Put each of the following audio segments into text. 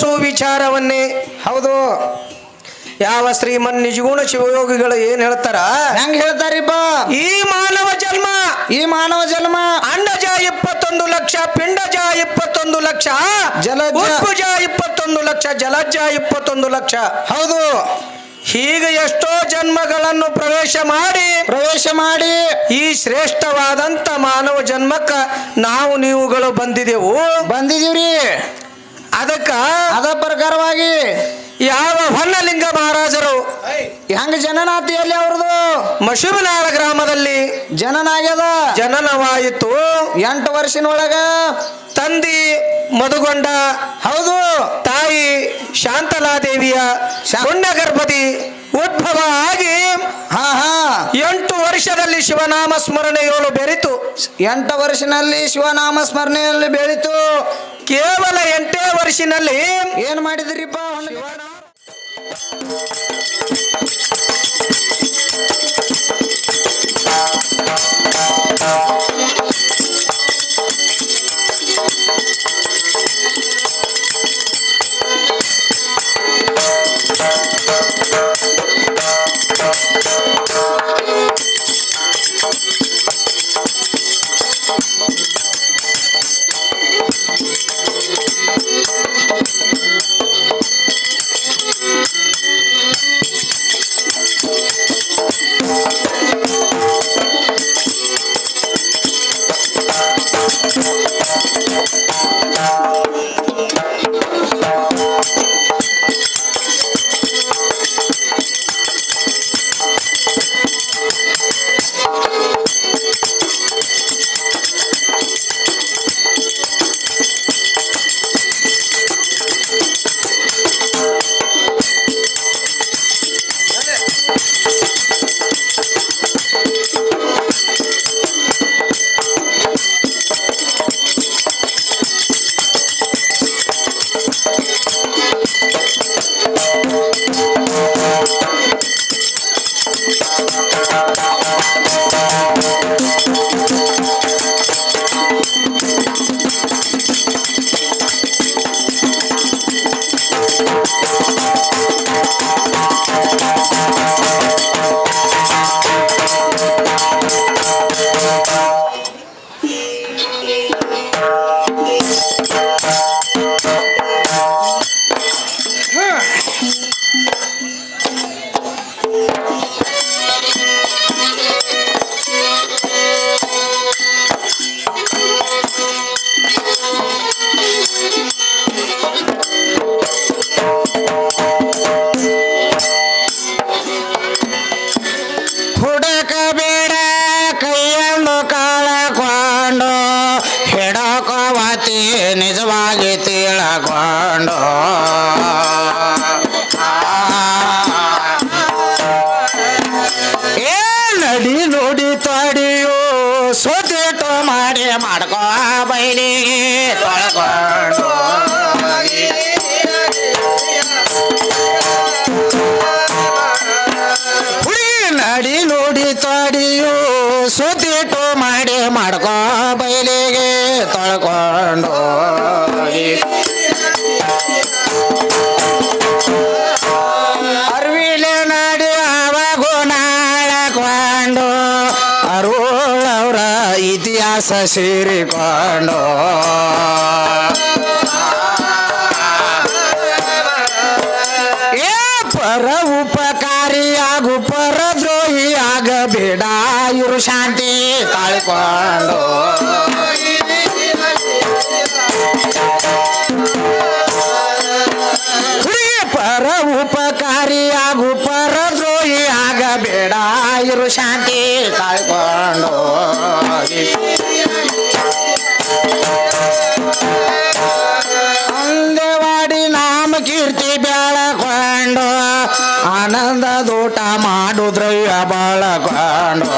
ಸುವಿಚಾರವನ್ನೇ. ಹೌದು. ಯಾವ ಶ್ರೀಮನ್ ನಿಜಗುಣ ಶಿವಯೋಗಿಗಳು ಏನ್ ಹೇಳ್ತಾರ? ಹೆಂಗ್ ಹೇಳ್ತಾರಿಪ್ಪ ಈ ಮಾನವ ಜನ್ಮ. ಈ ಮಾನವ ಜನ್ಮ. ಅಂಡಜ ಇಪ್ಪತ್ತೊಂದು ಲಕ್ಷ ಪಿಂಡಜ ಇಪ್ಪತ್ತೊಂದು ಲಕ್ಷ ಜಲಜ. ಉತ್ಪುಜ ಇಪ್ಪತ್ತೊಂದು ಲಕ್ಷ ಜಲಜ ಇಪ್ಪತ್ತೊಂದು ಲಕ್ಷ. ಹೌದು. ಹೀಗೆ ಎಷ್ಟೋ ಜನ್ಮಗಳನ್ನು ಪ್ರವೇಶ ಮಾಡಿ ಪ್ರವೇಶ ಮಾಡಿ. ಈ ಶ್ರೇಷ್ಠವಾದಂತ ಮಾನವ ಜನ್ಮಕ್ಕ ನಾವು ನೀವುಗಳು ಬಂದಿದೆವು. ಬಂದಿದೀವ್ರಿ. ಅದಕ್ಕ ಅದ ಪ್ರಕಾರವಾಗಿ ಯಾವ ಹೊನ್ನಲಿಂಗ ಮಹಾರಾಜರು ಹೆಂಗ ಜನನಾತಿಯಲ್ಲಿ ಅವ್ರದ್ದು ಮಶುಬನಾಳ ಗ್ರಾಮದಲ್ಲಿ ಜನನಾಗ್ಯದ? ಜನನವಾಯಿತು. ಎಂಟು ವರ್ಷನೊಳಗ? ತಂದಿ ಮಧುಗೊಂಡ ಹೌದು. ತಾಯಿ ಶಾಂತಲಾದೇವಿಯ ದೇವಿಯ ಪುಣ್ಯಗರ್ಭದಿ ಉದ್ಭವ ಆಗಿ ಹಾ ಹಾ. ಎಂಟು ವರ್ಷದಲ್ಲಿ ಶಿವನಾಮ ಸ್ಮರಣೆಗಳು ಬೆರಿತು. ಎಂಟು ವರ್ಷನಲ್ಲಿ ಶಿವನಾಮ ಸ್ಮರಣೆಯಲ್ಲಿ ಬೆಳೀತು ಕೇವಲ ಎಂಟೇ ವರ್ಷಿನಲ್ಲಿ ಏನ್ ಮಾಡಿದ್ರಿಪ್ಪ ತಿಳಕೊಂಡು ಏ ನಡಿ ನೋಡಿ ತಡಿಯೋ ಸೋತೇಟು ಮಾಡಿ ಮಾಡ್ಕೋ ಬೈಲಿಗೆ ತೊಳಗೊಂಡು ಹುಡುಗಿ ನಡಿ ನೋಡಿ ತಡಿಯೋ ಸುದ್ದಿಟ್ಟು ಮಾಡಿ ಮಾಡ್ಕೋ ಬಯಲಿಗೆ ತೊಳ್ಕೊಂಡು ಇತಿಹಾಸ ಸೇರಿಕೊಂಡು ಏ ಪರ ಉಪಕಾರಿಯಾಗು ಪರದ್ರೋಹಿ ಆಗಬೇಡ. ಇರು ಶಾಂತಿ ಹುಡುಗಿ ಪರ ಉಪಕಾರಿಯಾಗು ಪರದ್ರೋಹಿ ಆಗಬೇಡ. ಇರು ಶಾಂತಿ ಕಳ್ಕೊಂಡು ಆನಂದ ದೂಟ ಮಾಡುದ್ರಯ್ಯ ಬಾಳ ಬಳಕೊಂಡು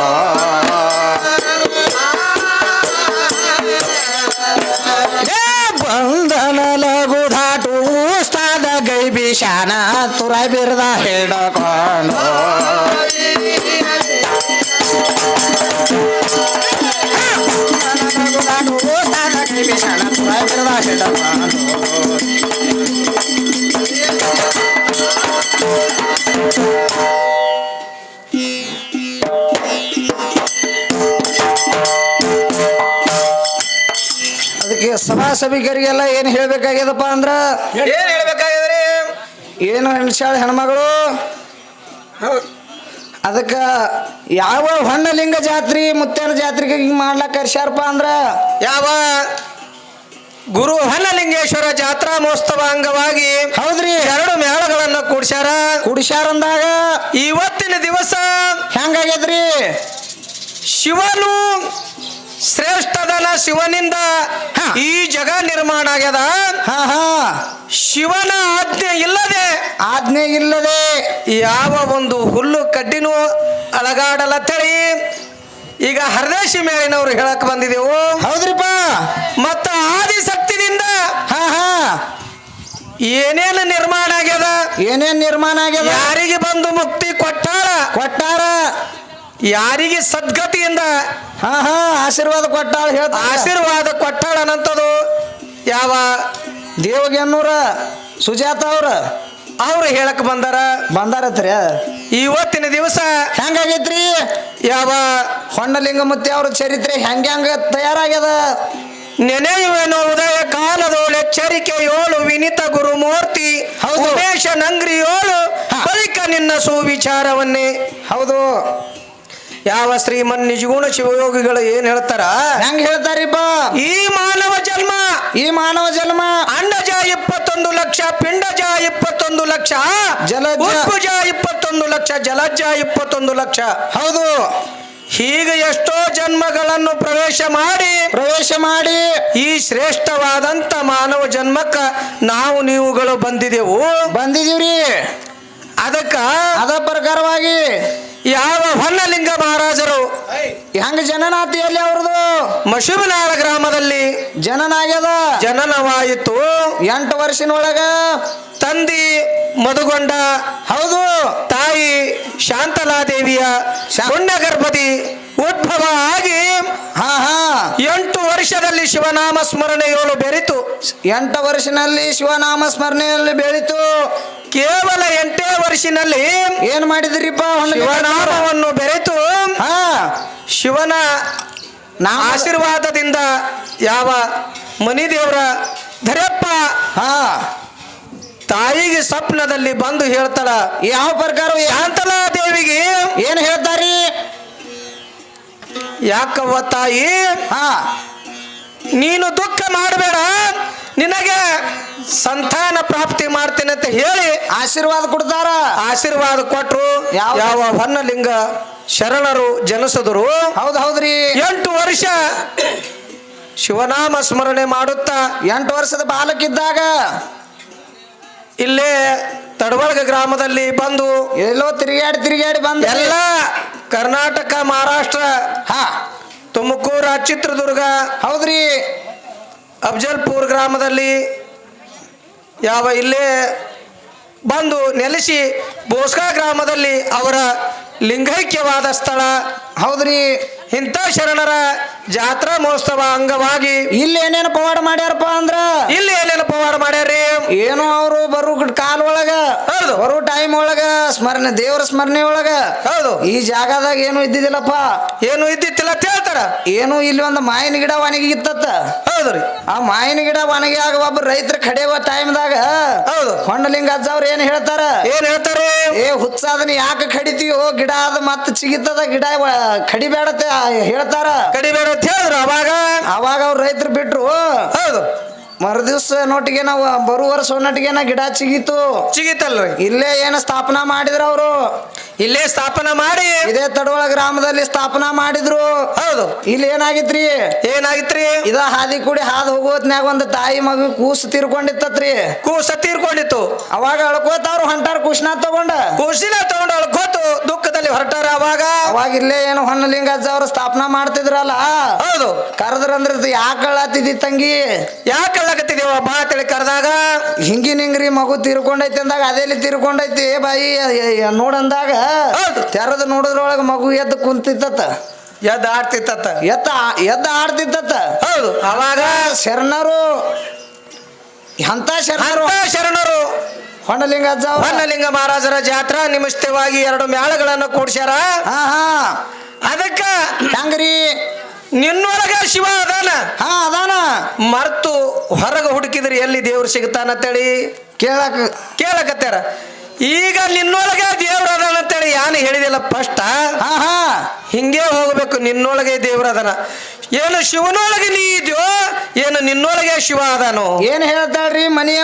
ಬಂಧನ ಲಘು ದಾಟು ಉಸ್ತಾದ ಗೈ ಬಿಷಾನ ತುರ ಬಿರ್ದ ಹಿಡ್ಕೊಂಡು ಉಸ್ತಾದ ಗೈ ಬಿಷಾನ ತುರ ಬಿರ್ದ ಹಿಡ್ಕೊಂಡು ಸಭಿಕರಿಗೆಲ್ಲ ಏನ್ ಹೇಳ್ಬೇಕಾಗ್ಯದಪ್ಪ ಅಂದ್ರ? ಏನ್ ಹೇಳ್ಬೇಕಾಗ್ಯದ್ರಿ? ಏನು ಹೆಣ್ಸಾಳ ಹೆಣ್ಮಗಳು? ಅದಕ್ಕ ಯಾವ ಹೊನ್ನಲಿಂಗ ಜಾತ್ರಿ ಮುತ್ತೇನ ಜಾತ್ರೆಗೆ ಹಿಂಗ್ ಮಾಡ್ಲಾಕ ಕರ್ಸ್ಯಾರಪ್ಪ ಅಂದ್ರ? ಯಾವ? ಗುರು ಹೊನ್ನಲಿಂಗೇಶ್ವರ ಜಾತ್ರಾ ಮಹೋತ್ಸವ ಅಂಗವಾಗಿ ಹೌದ್ರಿ. ಎರಡು ಮೇಳಗಳನ್ನ ಕೂಡ್ಸ್ಯಾರ. ಕುಡಿಸ್ಯಾರಂದಾಗ ಇವತ್ತಿನ ದಿವಸ ಹೆಂಗಾಗ್ಯದ್ರಿ? ಶಿವನು ಶ್ರೇಷ್ಠದನ ಶಿವನಿಂದ ಈ ಜಗ ನಿರ್ಮಾಣ ಆಗ್ಯದ. ಶಿವನ ಆಜ್ಞೆ ಇಲ್ಲದೆ ಆಜ್ಞೆ ಇಲ್ಲದೆ ಯಾವ ಒಂದು ಹುಲ್ಲು ಕಡ್ಡಿನೂ ಅಲಗಾಡಲತ್ತಳಿ ಈಗ ಹರದೇಶಿ ಮೇಲಿನವರು ಹೇಳಕ್ ಬಂದಿದೆವು. ಹೌದ್ರಿಪ್ಪ. ಮತ್ತ ಆದಿಶಕ್ತಿನಿಂದ ಹಾ ಹಾ. ಏನೇನು ನಿರ್ಮಾಣ ಆಗ್ಯದ? ಏನೇನ್ ನಿರ್ಮಾಣ ಆಗ್ಯದ? ಯಾರಿಗೆ ಬಂದು ಮುಕ್ತಿ ಕೊಟ್ಟಾರ? ಕೊಟ್ಟಾರ. ಯಾರಿಗೆ ಸದ್ಗತಿಯಿಂದ ಹಾ ಹಾ ಆಶೀರ್ವಾದ ಕೊಟ್ಟಾಳ ಹೇಳ್ತ ಆಶೀರ್ವಾದ ಕೊಟ್ಟಾಳ ಅನ್ನಂಥದ್ದು ಯಾವ ದೇವಗೆನ್ನೂರ ಸುಜಾತ ಅವ್ರ. ಅವ್ರು ಹೇಳಕ್ ಬಂದಾರ. ಬಂದಾರತ್ರಿ. ಇವತ್ತಿನ ದಿವಸ ಹೆಂಗಾಗೈತ್ರಿ? ಯಾವ ಹೊನ್ನಲಿಂಗ ಮುತ್ತಿ ಅವ್ರ ಚರಿತ್ರೆ ಹೆಂಗ ಹೆಂಗ ತಯಾರಾಗ್ಯದ? ನೆನೆಯುವೆನು ಉದಯ ಕಾಲದೋಳು ಎಚ್ಚರಿಕೆ ಏಳು ವಿನಿತ ಗುರುಮೂರ್ತಿ. ಹೌದು. ಉಮೇಶ ನಂಗ್ರಿ ಏಳು. ಬಳಿಕ ನಿನ್ನ ಸುವಿಚಾರವನ್ನೇ. ಹೌದು. ಯಾವ ಶ್ರೀಮನ್ ನಿಜಗುಣ ಶಿವಯೋಗಿಗಳು ಏನ್ ಹೇಳ್ತಾರ? ಹೆಂಗ್ ಹೇಳ್ತಾರಿಪ್ಪ ಈ ಮಾನವ ಜನ್ಮ. ಈ ಮಾನವ ಜನ್ಮ. ಅಂಡಜ ಇಪ್ಪತ್ತೊಂದು ಲಕ್ಷ ಪಿಂಡಜ ಇಪ್ಪತ್ತೊಂದು ಲಕ್ಷ ಜಲಜ. ಇಪ್ಪತ್ತೊಂದು ಲಕ್ಷ ಜಲಜ ಇಪ್ಪತ್ತೊಂದು ಲಕ್ಷ. ಹೌದು. ಹೀಗೆ ಎಷ್ಟೋ ಜನ್ಮಗಳನ್ನು ಪ್ರವೇಶ ಮಾಡಿ ಪ್ರವೇಶ ಮಾಡಿ ಈ ಶ್ರೇಷ್ಠವಾದಂತ ಮಾನವ ಜನ್ಮಕ್ಕ ನಾವು ನೀವುಗಳು ಬಂದಿದೆವು. ಬಂದಿದೀವ್ರಿ. ಅದಕ್ಕ ಅದ ಪ್ರಕಾರವಾಗಿ ಯಾವ ಹೊನ್ನಲಿಂಗ ಮಹಾರಾಜರು? ಹೆಂಗ ಜನನಾತಿಯಲ್ಲಿ ಅವ್ರದು? ಮಶುಬಿನಾಳ ಗ್ರಾಮದಲ್ಲಿ ಜನನಾಗ್ಯದ? ಜನನವಾಯಿತು. ಎಂಟು ವರ್ಷನೊಳಗ? ತಂದಿ ಮಧುಗೊಂಡ ಹೌದು. ತಾಯಿ ಶಾಂತಲಾದೇವಿಯ ಗರ್ಭತಿ ಉದ್ಭವ ಆಗಿ ಹಾ ಹಾ. ಎಂಟು ವರ್ಷದಲ್ಲಿ ಶಿವನಾಮ ಸ್ಮರಣೆಯೋಳು ಬೆರಿತು. ಎಂಟು ವರ್ಷನಲ್ಲಿ ಶಿವನಾಮ ಸ್ಮರಣೆಯಲ್ಲಿ ಬೆಳೀತು ಕೇವಲ ಎಂಟೇ ವರ್ಷಿನಲ್ಲಿ ಏನ್ ಮಾಡಿದ್ರಿಪ್ಪ ಶಿವನಾಮವನ್ನು ಬೆರೆತು ಹ. ಶಿವನ ಆಶೀರ್ವಾದದಿಂದ ಯಾವ ಮನಿದೇವರ ಧರೆಪ್ಪ ಹಾ. ತಾಯಿಗೆ ಸ್ವಪ್ನದಲ್ಲಿ ಬಂದು ಹೇಳ್ತಾಳ ಯಾವ ಪ್ರಕಾರ ಶಾಂತಲಾ ದೇವಿಗೆ ಏನ್ ಹೇಳ್ತಾರಿ? ಯಾಕವ್ವ ತಾಯಿ? ಹಾ. ನೀನು ದುಃಖ ಮಾಡಬೇಡ. ನಿನಗೆ ಸಂತಾನ ಪ್ರಾಪ್ತಿ ಮಾಡ್ತೇನೆ ಅಂತ ಹೇಳಿ ಆಶೀರ್ವಾದ ಕೊಡ್ತಾರ. ಆಶೀರ್ವಾದ ಕೊಟ್ರು ಯಾವ- ಹೊನ್ನಲಿಂಗ ಶರಣರು ಜನಿಸಿದ್ರು. ಹೌದ್ ಹೌದ್ರಿ. ಎಂಟು ವರ್ಷ ಶಿವನಾಮ ಸ್ಮರಣೆ ಮಾಡುತ್ತಾ ಎಂಟು ವರ್ಷದ ಬಾಲಕಿದ್ದಾಗ ಇಲ್ಲೇ ತಡವಳಗ ಗ್ರಾಮದಲ್ಲಿ ಬಂದು ಎಲ್ಲೋ ತಿರುಗಾಡಿ ತಿರುಗಾಡಿ ಬಂದು ಎಲ್ಲ ಕರ್ನಾಟಕ ಮಹಾರಾಷ್ಟ್ರ ಹಾ. ತುಮಕೂರ ಚಿತ್ರದುರ್ಗ ಹೌದ್ರಿ. ಅಫಜಲ್ಪುರ್ ಗ್ರಾಮದಲ್ಲಿ ಯಾವ ಇಲ್ಲೇ ಬಂದು ನೆಲೆಸಿ ಬೋಸ್ಕಾ ಗ್ರಾಮದಲ್ಲಿ ಅವರ ಲಿಂಗೈಕ್ಯವಾದ ಸ್ಥಳ. ಹೌದ್ರಿ. ಇಂಥ ಶರಣರ ಜಾತ್ರಾ ಮಹೋತ್ಸವ ಅಂಗವಾಗಿ ಇಲ್ಲಿ ಏನೇನು ಪವಾಡ ಮಾಡ್ಯಾರಪ್ಪ ಅಂದ್ರ? ಇಲ್ಲಿ ಏನೇನು ಪವಾಡ ಮಾಡ್ಯಾರ್ರಿ? ಏನು ಅವರು ಬರು ಕಾಲ ಒಳಗ ಹೌದು. ಬರೋ ಟೈಮ್ ಒಳಗ ಸ್ಮರಣೆ ದೇವರ ಸ್ಮರಣೆ ಒಳಗ. ಹೌದು. ಈ ಜಾಗದಾಗ ಏನು ಇದ್ದಿದ್ದಿಲ್ಲಪ್ಪ. ಏನು ಇದ್ದಿತ್ತಿಲ್ಲ ಅಂತ ಹೇಳ್ತಾರ. ಏನು ಇಲ್ಲಿ ಒಂದು ಮಾವಿನ ಗಿಡ ಒಣಗಿತ್ತತ್ತ. ಹೌದು. ರೀ ಆ ಮಾಯಿನ ಗಿಡ ಒಣಗಿ ಆಗ ಒಬ್ಬ ರೈತರ ಕಡೆಯುವ ಟೈಮ್ದಾಗ ಹೌದು. ಹೊಂಡಲಿಂಗ ಅಜ್ಜ ಅವ್ರು ಏನ್ ಹೇಳ್ತಾರ? ಏನ್ ಹೇಳ್ತಾರೆ ಏ ಹುಚ್ಚಾದನ ಯಾಕೆ ಕಡಿತೀವೋ ಗಿಡ ಅದ ಮತ್ತ ಚಿಗಿತದ ಗಿಡ ಕಡಿಬೇಡ ಕಡಿಬೇಡತ್ತೆ ಹೇಳ್ತಾರ. ಕಡಿಬೇಡ ಅಂತ ಹೇಳಿದ್ರು ಅವಾಗ? ಅವಾಗ ಅವ್ರ ರೈತರು ಬಿಟ್ರು. ಹೌದು. ಮರುದಿವ್ಸ ನೋಟಿಗೆ ನಾವು ಬರುವ ವರ್ಷ ನೋಟಿಗೆ ಗಿಡ ಚಿಗಿತು. ಚಿಗಿತಲ್ರಿ. ಇಲ್ಲೇ ಏನು ಸ್ಥಾಪನಾ ಮಾಡಿದ್ರ ಅವರು. ಇಲ್ಲೇ ಸ್ಥಾಪನಾ ಮಾಡಿ. ಇದೇ ತಡವಳ ಗ್ರಾಮದಲ್ಲಿ ಸ್ಥಾಪನಾ ಮಾಡಿದ್ರು. ಹೌದು. ಇಲ್ಲಿ ಏನಾಗಿತ್ರಿ? ಏನಾಗಿತ್ರಿ? ಇದ ಹಾದಿ ಕೂಡಿ ಹಾದು ಹೋಗೋತ್ನ್ಯಾಗ ಒಂದು ತಾಯಿ ಮಗು ಕೂಸು ತೀರ್ಕೊಂಡಿತ್ತತ್ರಿ. ಕೂಸ ತೀರ್ಕೊಂಡಿತ್ತು. ಅವಾಗ ಅಳ್ಕೋತಾರು ಅವ್ರು ಹೊಂಟಾರ ಕುಶಿನ ತಗೊಂಡ. ಕುಶಿನ ತಗೊಂಡು ಅಳ್ಕೋತು ದುಃಖದಲ್ಲಿ ಹೊರಟಾರ ಅವಾಗ. ಅವಾಗ ಇಲ್ಲೇ ಏನು ಹೊನ್ನಲಿಂಗಜ್ಜ ಅವ್ರು ಸ್ಥಾಪನಾ ಮಾಡ್ತಿದ್ರಲ್ಲ. ಹೌದು. ಕರೆದ್ರಂದ್ರ ಯಾಕೆ ತಂಗಿ? ಯಾಕೆ ಬಾ ತಿಳಿ ಕರೆದಾಗ? ಹಿಂಗಿನ ಹಿಂಗ್ರಿ ಮಗು ತೀರ್ಕೊಂಡೈತಿ ಅಂದಾಗ ಅದೇಲಿ ತೀರ್ಕೊಂಡೈತಿ? ಏ ಬಾಯಿ ನೋಡಂದಾಗ. ತೆರೆದು ನೋಡೋದ್ರೊಳಗ ಮಗು ಎದ್ದು ಕುಂತಿತ್ತ ಎದ್ದು ಆಡ್ತಿತ್ತ ಎತ್ತ ಎದ್ದ ಆಡ್ತಿತ್ತ ಹೌದು. ಅವಾಗ ಶರಣರು ಎಂತ ಶರಣರು? ಶರಣರು? ಹೊಣ್ಣಲಿಂಗ ಹೊಣ್ಣಲಿಂಗ ಮಹಾರಾಜರ ಜಾತ್ರಾ ನಿಮಿಷವಾಗಿ ಎರಡು ಮೇಳಗಳನ್ನು ಕೂಡ್ಸ್ಯಾರ. ಅದಕ್ಕ ಹೆಂಗ್ರಿ? ನಿನ್ನೊಳಗ ಶಿವ ಅದಾನ. ಹಾ ಅದಾನ. ಮರ್ತು ಹೊರಗೆ ಹುಡುಕಿದ್ರೆ ಎಲ್ಲಿ ದೇವ್ರು ಸಿಗ್ತಾನಂತೇಳಿ? ಕೇಳಕ್ ಕೇಳಕತ್ತಾರ ಈಗ ನಿನ್ನೊಳಗೆ ದೇವ್ರ ಅದಾನ ಅಂತೇಳಿ ಯಾನು ಹೇಳಿದಿಲ್ಲ ಫಸ್ಟ್ ಆಹಾ ಹಾ. ಹಿಂಗೆ ಹೋಗಬೇಕು ನಿನ್ನೊಳಗೆ ದೇವ್ರ ಅದಾನ ಏನು ಶಿವನೊಳಗೆ ನೀ ಇದೆಯೋ ಏನು ನಿನ್ನೊಳಗೆ ಶಿವ ಅದಾನು? ಏನು ಹೇಳ್ತಾಳ್ರಿ ಮನೆಯ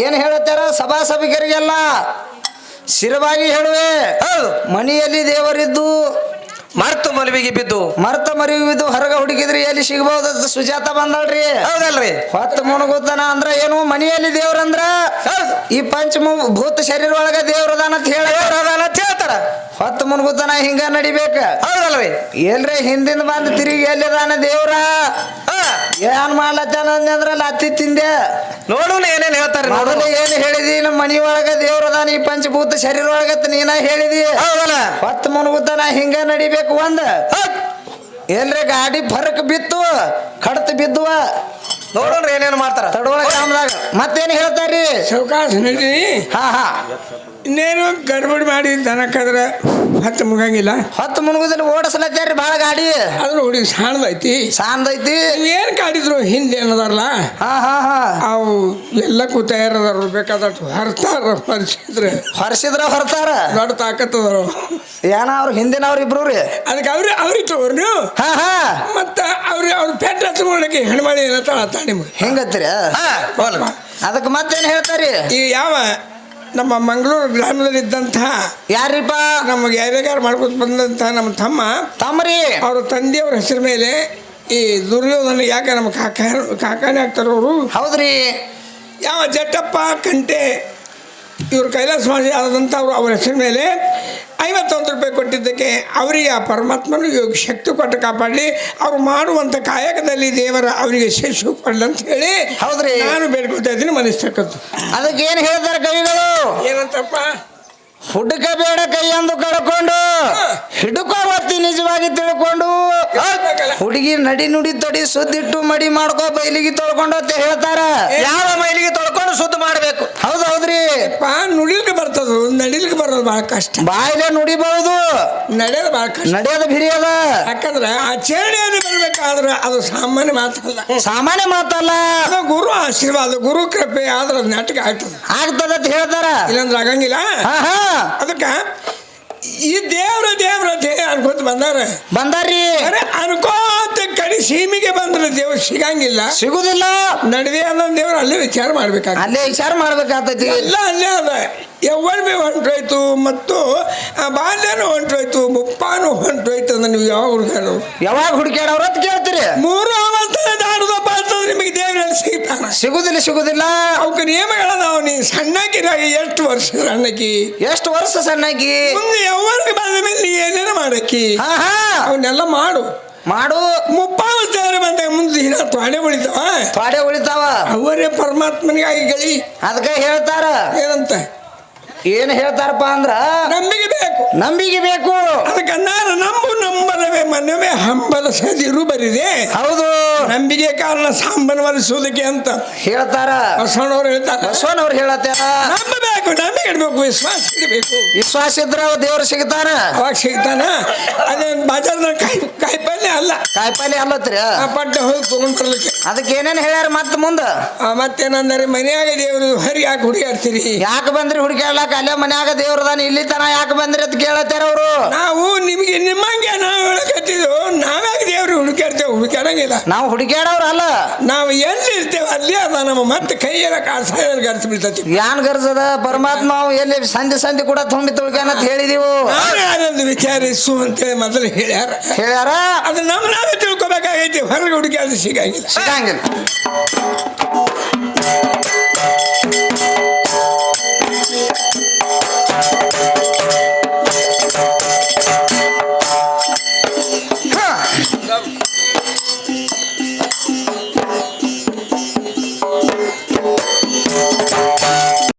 ಏನು ಹೇಳ್ತಾರ ಸಭಾ ಸಭಿಕರಿಗೆಲ್ಲ ಸ್ಥಿರವಾಗಿ ಹೇಳುವೆ. ಹೌದು. ಮನೆಯಲ್ಲಿ ದೇವರಿದ್ದು ಮರ್ತು ಮಲವಿಗೆ ಬಿದ್ದು. ಮರ್ತ ಮರಿವಿದ್ದು ಹೊರಗ ಹುಡುಕಿದ್ರಿ ಎಲ್ಲಿ ಸಿಗಬಹುದು ಸುಜಾತ ಬಂದಳ್ರಿ. ಹೌದಲ್ರಿ. ಹೊತ್ತು ಮುಣಗುತ್ತಾನ ಅಂದ್ರ ಏನು? ಮನೆಯಲ್ಲಿ ದೇವ್ರಂದ್ರ ಈ ಪಂಚಮ ಭೂತ ಶರೀರ ಒಳಗ ದೇವ್ರದಾನ ಅಂತ ಹೇಳ ಅಂತ ಹೇಳ್ತಾರ. ಹೊತ್ತು ಮುಣಗುತ್ತಾನ ಹಿಂಗ ನಡಿಬೇಕ? ಹೌದಲ್ರಿ. ಎಲ್ರಿ ಹಿಂದಿಂದ ಬಂದು ತಿರುಗಿ ಎಲ್ಲಿದಾನ ದೇವ್ರ? ಏನ್ ಮಾಡ್ಲತ್ತಾನ ಅಂದ್ರ ಲತ್ತಿ ತಿಂದೆ. ನೋಡೋಣ ಏನೇನ್ ಹೇಳ್ತಾರೆ ಮೊದಲು ಏನು ಏನ್ ಹೇಳಿದಿ? ನಮ್ಮ ಮನಿ ಒಳಗ ದೇವ್ರದಾನ ಈ ಪಂಚಭೂತ ಶರೀರ ಒಳಗ ನೀನ ಹೇಳಿದಿ. ಹೌದಲ್ಲ? ಹೊತ್ತು ನಾ ಹಿಂಗ ನಡಿಬೇಕು ಒಂದ್. ಏನ್ರಿ ಎಲ್ರಿ ಗಾಡಿ ಫರಕ್ ಬಿತ್ತು ಕಡತ್ ಬಿದ್ದುವ ನೋಡೋಣ ಏನೇನ್ ಮಾಡ್ತಾರ. ತಡವಳ ಮತ್ತೇನ್ ಹೇಳ್ತಾರ್ರಿ? ಸಾವಕಾಶ ಹಾ ಹಾ. ಇನ್ನೇನು ಗಡ್ಬಡಿ ಮಾಡಿ ದನ ಕದ್ರೆ ಹತ್ತು ಮುಗಂಗಿಲ್ಲ ಹೊತ್ತು ಮುಣಗುದಲ್ಲಿ ಓಡಿಸ್ಲತ್ತಾರ್ರಿ ಭಾಳ ಗಾಡಿ. ಅದ್ರ ಹುಡುಗಿ ಸಾಣದೈತಿ. ಸಾಂದೈತಿ ಏನು ಕಾಡಿದ್ರು ಹಿಂದೆ ಏನದಾರಲ್ಲ ಹಾ ಹಾ ಹಾ. ಅವು ಎಲ್ಲಕ್ಕೂ ತಯಾರದಾರ ಬೇಕಾದಷ್ಟು ಹರ್ತಾರ ಪರಿಸಿದ್ರೆ ಹೊರಸಿದ್ರ ಹೊರತಾರ. ದೊಡ್ಡ ತಾಕತ್ತದರು ಏನ ಅವ್ರ ಹಿಂದಿನವ್ರ ಇಬ್ರು ರೀ? ಅದಕ್ಕೆ ಅವ್ರಿ ಅವ್ರಿಗೆ ತಗೋರಿ ನೀವು. ಹಾ ಹಾ. ಮತ್ತೆ ಅವ್ರಿಗೆ ಅವ್ರ ಪೆಟ್ಟ ತಗೊಳಕ್ಕೆ ಹೆಣ್ಮಳಿ ಏನತ್ತಾಳ ಅತ್ತ ನಿಮ್ಗೆ. ಹೆಂಗತ್ತೀರಿ. ಅದಕ್ಕೆ ಮತ್ತೇನು ಹೇಳ್ತಾರಿ ಈ ಯಾವ ನಮ್ಮ ಮಂಗಳೂರು ಗ್ರಾಮದಲ್ಲಿದ್ದಂತಹ ಯಾರಿಪ್ಪ? ನಮಗೆ ಯಾರ್ಯಾರ ಮಾಡ್ಕೊತ ಬಂದಂತಹ ನಮ್ಮ ತಮ್ಮ ತಮ್ಮರಿ? ಅವ್ರ ತಂದೆಯವ್ರ ಹೆಸರು ಮೇಲೆ ಈ ದುರ್ಯೋಧನ ಯಾಕೆ ನಮ್ಮ ಕಾಕ ಕಾಕಾನೇ ಆಗ್ತಾರೆ ಅವರು? ಹೌದ್ರಿ. ಯಾವ ಜಟ್ಟಪ್ಪ ಕಂಟೆ ಇವರು ಕೈಲಾಸ ಮಾಡಿ ಆದಂಥ ಅವರು ಅವ್ರ ಹೆಸರು ಮೇಲೆ ಐವತ್ತೊಂದು ರೂಪಾಯಿ ಕೊಟ್ಟಿದ್ದಕ್ಕೆ ಅವರಿಗೆ ಆ ಪರಮಾತ್ಮನು ಯೋಗ ಶಕ್ತಿ ಕೊಟ್ಟು ಕಾಪಾಡಲಿ. ಅವ್ರು ಮಾಡುವಂಥ ಕಾಯಕದಲ್ಲಿ ದೇವರ ಅವರಿಗೆ ಶಿಶು ಕೊಡಲಿ ಅಂತ ಹೇಳಿ ಹೌದ್ರಿ. ನಾನು ಬೇಡ್ಕೊತಾ ಇದ್ದೀನಿ ಮನಸ್ಸಕ್ಕದ್ದು ಅದಕ್ಕೆ ಏನು ಹೇಳ್ತಾರೆ ಕವಿಗಳು? ಏನಂತಪ್ಪ? ಹುಡುಕ ಬೇಡ ಕೈಯಂದು ಕಳ್ಕೊಂಡು ಹಿಡುಕೋ ಒತ್ತಿ ನಿಜವಾಗಿ ತಿಳ್ಕೊಂಡು ಹುಡುಗಿ ನಡಿ ನುಡಿ ತೊಡಿ ಸುದ್ದಿಟ್ಟು ಮಡಿ ಮಾಡ್ಕೋ ಬೈಲಿಗೆ ತೊಳ್ಕೊಂಡು ಅಂತ ಹೇಳ್ತಾರ. ಯಾವ ಮೈಲಿಗೆ ತೊಳ್ಕೊಂಡು ಶುದ್ಧ ಮಾಡಬೇಕು. ಹೌದು ಹೌದ್ರಿ. ಪಾ ನುಡಿಲಿಕ್ಕೆ ಬರ್ತದ ನಡಿಲಿಕ್ಕೆ ಬರೋದು ಬಹಳ ಕಷ್ಟ. ಬಾಯಿಲೆ ನುಡಿಬಹುದು. ನಡೆಯೋದು ಬಹಳ ಕಷ್ಟ. ನಡೆಯೋದು ಬಿರಿಯದ ಯಾಕಂದ್ರೆ ಆಚರಣೆಯಲ್ಲಿ ಬರ್ಬೇಕಾದ್ರೆ ಅದು ಸಾಮಾನ್ಯ ಮಾತಲ್ಲ. ಸಾಮಾನ್ಯ ಮಾತಲ್ಲ. ಅದು ಗುರು ಆಶೀರ್ವಾದ ಗುರು ಕೃಪೆ ಆದ್ರೆ ಅದು ನಾಟಕ ಆಗ್ತದೆ. ಆಗ್ತದ ಅಂತ ಹೇಳ್ತಾರ. ಇಲ್ಲಂದ್ರೆ ಆಗಂಗಿಲ್ಲ. ಹಾ ಹಾ. ಅದಕ್ಕೆ ಈ ದೇವ್ರ ದೇವ್ರ ದೇವ ಅನ್ಕೋತ ಬಂದಾರ. ಬಂದಾರ್ರಿ. ಅರೆ ಅನ್ಕೋತ ಕಡೆ ಸೀಮಿಗೆ ಬಂದ್ರೆ ದೇವ್ರ ಸಿಗಂಗಿಲ್ಲ. ಸಿಗುದಿಲ್ಲ. ನಡುವೆ ಅನ್ನೋ ದೇವ್ರ ಅಲ್ಲೇ ವಿಚಾರ ಮಾಡ್ಬೇಕಾಗ ಅಲ್ಲೇ ವಿಚಾರ ಮಾಡ್ಬೇಕಾಗ್ತೈತಿ. ಎಲ್ಲ ಅಲ್ಲೇ ಅದ. ಯವ್ವನ್ ಬಿ ಹೊಂಟೋಯ್ತು ಮತ್ತು ಬಾಲ್ಯನು ಹೊಂಟೋಯ್ತು ಮುಪ್ಪಾನು ಹೊಂಟೋಯ್ತು ಅಂದ್ರೆ ನೀವು ಯಾವಾಗ ಹುಡುಗರು ಯಾವಾಗ ಹುಡುಕ್ಯಾಡವ್ರ ಅಂತ ಕೇಳ್ತೀರಿ. ಮೂರು ಅವಸ್ಥೆ ನಿಮಗೆ ದೇವ್ರಲ್ಲಿ ಸಿಗ್ತಾನ? ಸಿಗುದಿಲ್ಲ ಸಿಗುದಿಲ್ಲ. ಅವಕ್ಕೆ ನಿಯಮಗಳದಾವ ನೀ? ಸಣ್ಣಕಿರಾಗಿ ಎಷ್ಟು ವರ್ಷ ಸಣ್ಣಕ್ಕಿ ಎಷ್ಟು ವರ್ಷ ಸಣ್ಣಕಿ ಮುಂದೆ ಯಾವಾಗ ಬಂದ ಮೇಲೆ ನೀ ಏನೇನು ಮಾಡಕ್ಕಿ? ಹಾ ಹಾ. ಅವನ್ನೆಲ್ಲ ಮಾಡು. ಮಾಡು. ಮುಪ್ಪಾವಸ್ಥೆ ಬಂದಾಗ ಮುಂದೆ ದಿನ ತ್ವಾಡೆ ಉಳಿತಾವ. ತ್ವಾಡೆ ಉಳಿತಾವ. ಅವರೇ ಪರಮಾತ್ಮನಿಗಾಗಿ ಗಳಿ. ಅದಕ್ಕೆ ಹೇಳ್ತಾರ. ಏನಂತ? ಏನ್ ಹೇಳ್ತಾರಪ್ಪ ಅಂದ್ರ ನಂಬಿಕೆ ಬೇಕು. ನಂಬಿಕೆ ಬೇಕು. ಅದಕ್ಕೆ ನಾನು ನಂಬು ನಂಬಲವೇ ಮನವೇ ಹಂಬಲ ಸದಿರು ಬರಿದೆ. ಹೌದು. ನಂಬಿಕೆ ಕಾರಣ ಸಾಂಬನವಲಿಸುವುದಕ್ಕೆ ಅಂತ ಹೇಳ್ತಾರ. ಬಸವಣ್ಣವ್ರು ಹೇಳ್ತಾರೆ. ಬಸವಣ್ಣವ್ರು ಹೇಳತ್ತಾರ ನಂಬಬೇಕು ನಂಬಿಕೆ ಇಡಬೇಕು ವಿಶ್ವಾಸ ಇಡಬೇಕು. ವಿಶ್ವಾಸ ಇದ್ರ ದೇವ್ರು ಸಿಗ್ತಾನ ಅವಾಗ ಸಿಗ್ತಾನ? ಅದೇ ಬಾಜಾರ್ದಾಗ ಕಾಯಿ ಕಾಯಿ ಪಲ್ಯ ಅಲ್ಲ. ಕಾಯಿಪಲ್ಲೆ ಅಲ್ಲತ್ರಿ. ಪಟ್ಟ ಹೋಗಿ ತಗೊಂಡ್ ಬರ್ಲಿಕ್ಕೆ ಅದಕ್ಕೆ ಏನೇನ್ ಹೇಳ್ಯಾರ ಮತ್ತ ಮುಂದ? ಮತ್ತೇನಂದ್ರೆ ಮನೆಯಾಗ ದೇವರು ಹರಿ ಯಾಕೆ ಹುಡುಗಾಡ್ತೀರಿ ಯಾಕೆ ಬಂದ್ರಿ ಹುಡುಕ್ಯಾಡ್ಲಾಕ ಅಲ್ಲೇ ಮನ್ಯಾಗ ದೇವ್ರದಾನ ಇಲ್ಲಿ ತನ ಯಾಕೆ ಬಂದ್ರೆ ಅಂತ ಕೇಳತ್ತಾರ ಅವರು? ನಾವು ನಿಮಗೆ ನಿಮ್ಮಂಗೆ ನಾವು ಹೇಳಕತ್ತಿದ್ವು ನಾವ್ಯಾಕೆ ದೇವ್ರಿಗೆ ಹುಡುಕಾಡ್ತೇವೆ ಹುಡುಕಾಡಂಗಿಲ್ಲ ನಾವು ಹುಡುಕ್ಯಾಡವ್ರ ಅಲ್ಲ. ನಾವು ಎಲ್ಲಿ ಇರ್ತೇವೆ ಅಲ್ಲಿ ಅದ ನಮ್ಮ ಮತ್ತೆ ಕೈಯೆಲ್ಲ ಕಾಸ ಗರ್ಸ್ ಬಿಡ್ತೈತಿ ಯಾನ್ ಗರ್ಸದ ಪರಮಾತ್ಮ ಅವ ಎಲ್ಲಿ ಸಂಧಿ ಸಂಧಿ ಕೂಡ ತುಂಬಿ ತುಳ್ಕ್ಯಾನ ಅಂತ ಹೇಳಿದೀವು. ಯಾರೊಂದು ವಿಚಾರಿಸು ಅಂತೇಳಿ ಮೊದಲು ಹೇಳ್ಯಾರ. ಹೇಳ್ಯಾರ? ಅದು ನಮ್ಮ ನಾವೇ ತಿಳ್ಕೊಬೇಕಾಗೈತಿ ಹೊರಗೆ ಹುಡುಕಾಡಿ ಸಿಗಂಗಿಲ್ಲ. ಸಿಗಂಗಿಲ್ಲ.